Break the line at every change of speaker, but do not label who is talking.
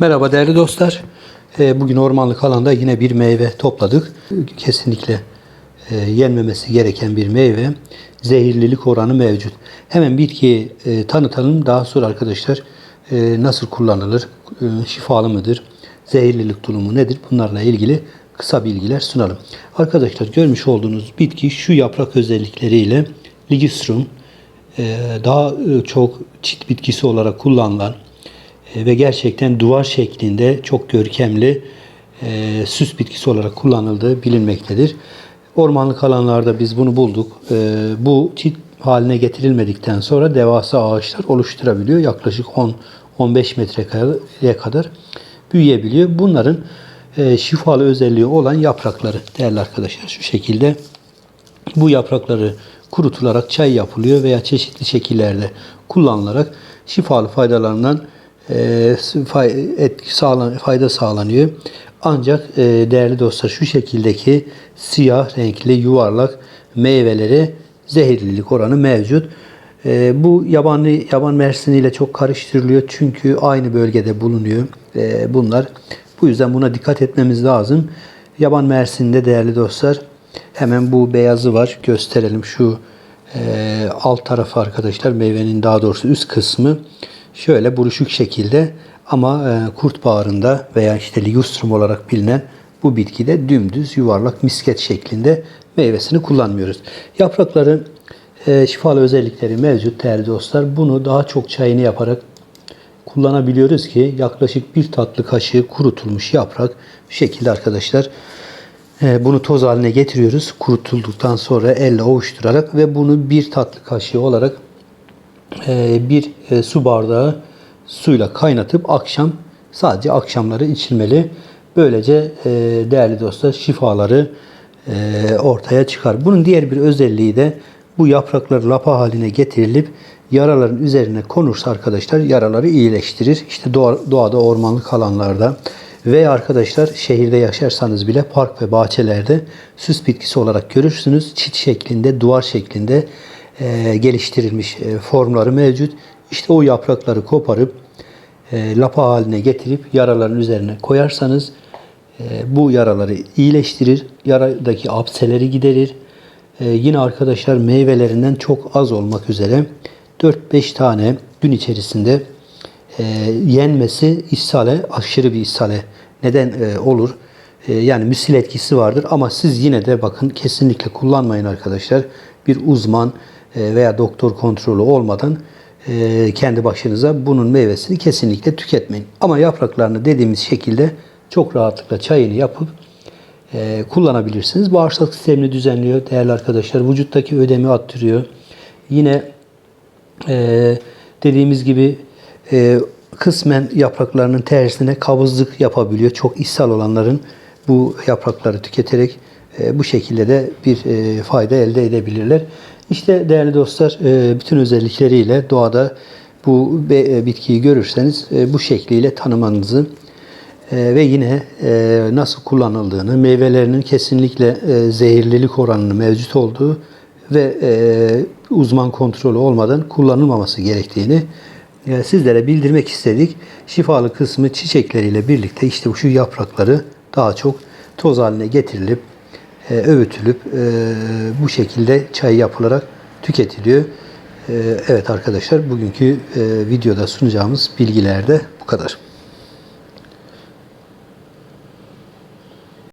Merhaba değerli dostlar. Ee, Bugün ormanlık alanda yine bir meyve topladık. Kesinlikle e, yenmemesi gereken bir meyve. Zehirlilik oranı mevcut. Hemen bitkiyi e, tanıtalım. Daha sonra arkadaşlar e, nasıl kullanılır, şifalı mıdır, zehirlilik durumu nedir bunlarla ilgili kısa bilgiler sunalım. Arkadaşlar görmüş olduğunuz bitki şu yaprak özellikleriyle Ligustrum e, daha çok çit bitkisi olarak kullanılan ve gerçekten duvar şeklinde çok görkemli e, süs bitkisi olarak kullanıldığı bilinmektedir. Ormanlık alanlarda biz bunu bulduk. E, bu çit haline getirilmedikten sonra devasa ağaçlar oluşturabiliyor. Yaklaşık 10-15 metrekare kadar büyüyebiliyor. Bunların e, şifalı özelliği olan yaprakları değerli arkadaşlar şu şekilde bu yaprakları kurutularak çay yapılıyor veya çeşitli şekillerde kullanılarak şifalı faydalarından e, fay- etki sağlan, fayda sağlanıyor. Ancak e, değerli dostlar şu şekildeki siyah renkli yuvarlak meyveleri zehirlilik oranı mevcut. E, bu yabani yaban mersiniyle çok karıştırılıyor çünkü aynı bölgede bulunuyor. E, bunlar bu yüzden buna dikkat etmemiz lazım. Yaban mersinde değerli dostlar hemen bu beyazı var gösterelim şu e, alt tarafı arkadaşlar meyvenin daha doğrusu üst kısmı şöyle buruşuk şekilde ama e, kurt bağrında veya işte ligustrum olarak bilinen bu bitkide dümdüz yuvarlak misket şeklinde meyvesini kullanmıyoruz. Yaprakları e, şifalı özellikleri mevcut değerli dostlar. Bunu daha çok çayını yaparak kullanabiliyoruz ki yaklaşık bir tatlı kaşığı kurutulmuş yaprak bu şekilde arkadaşlar e, bunu toz haline getiriyoruz. Kurutulduktan sonra elle ovuşturarak ve bunu bir tatlı kaşığı olarak bir e, su bardağı suyla kaynatıp akşam sadece akşamları içilmeli. Böylece e, değerli dostlar şifaları e, ortaya çıkar. Bunun diğer bir özelliği de bu yapraklar lapa haline getirilip yaraların üzerine konursa arkadaşlar yaraları iyileştirir. İşte doğa- doğada ormanlık alanlarda ve arkadaşlar şehirde yaşarsanız bile park ve bahçelerde süs bitkisi olarak görürsünüz. Çit şeklinde, duvar şeklinde e, geliştirilmiş e, formları mevcut. İşte o yaprakları koparıp e, lapa haline getirip yaraların üzerine koyarsanız e, bu yaraları iyileştirir, yaradaki apseleri giderir. E, yine arkadaşlar meyvelerinden çok az olmak üzere 4-5 tane gün içerisinde e, yenmesi ishale, aşırı bir ishale neden e, olur? E, yani müsil etkisi vardır ama siz yine de bakın kesinlikle kullanmayın arkadaşlar. Bir uzman veya doktor kontrolü olmadan e, kendi başınıza bunun meyvesini kesinlikle tüketmeyin. Ama yapraklarını dediğimiz şekilde çok rahatlıkla çayını yapıp e, kullanabilirsiniz. Bağırsak sistemini düzenliyor değerli arkadaşlar. Vücuttaki ödemi attırıyor. Yine e, dediğimiz gibi e, kısmen yapraklarının tersine kabızlık yapabiliyor. Çok ishal olanların bu yaprakları tüketerek e, bu şekilde de bir e, fayda elde edebilirler. İşte değerli dostlar e, bütün özellikleriyle doğada bu e, bitkiyi görürseniz e, bu şekliyle tanımanızı ve yine nasıl kullanıldığını, meyvelerinin kesinlikle zehirlilik oranının mevcut olduğu ve uzman kontrolü olmadan kullanılmaması gerektiğini sizlere bildirmek istedik. Şifalı kısmı çiçekleriyle birlikte işte şu yaprakları daha çok toz haline getirilip e, öğütülüp e, bu şekilde çay yapılarak tüketiliyor. E, evet arkadaşlar bugünkü e, videoda sunacağımız bilgiler de bu kadar.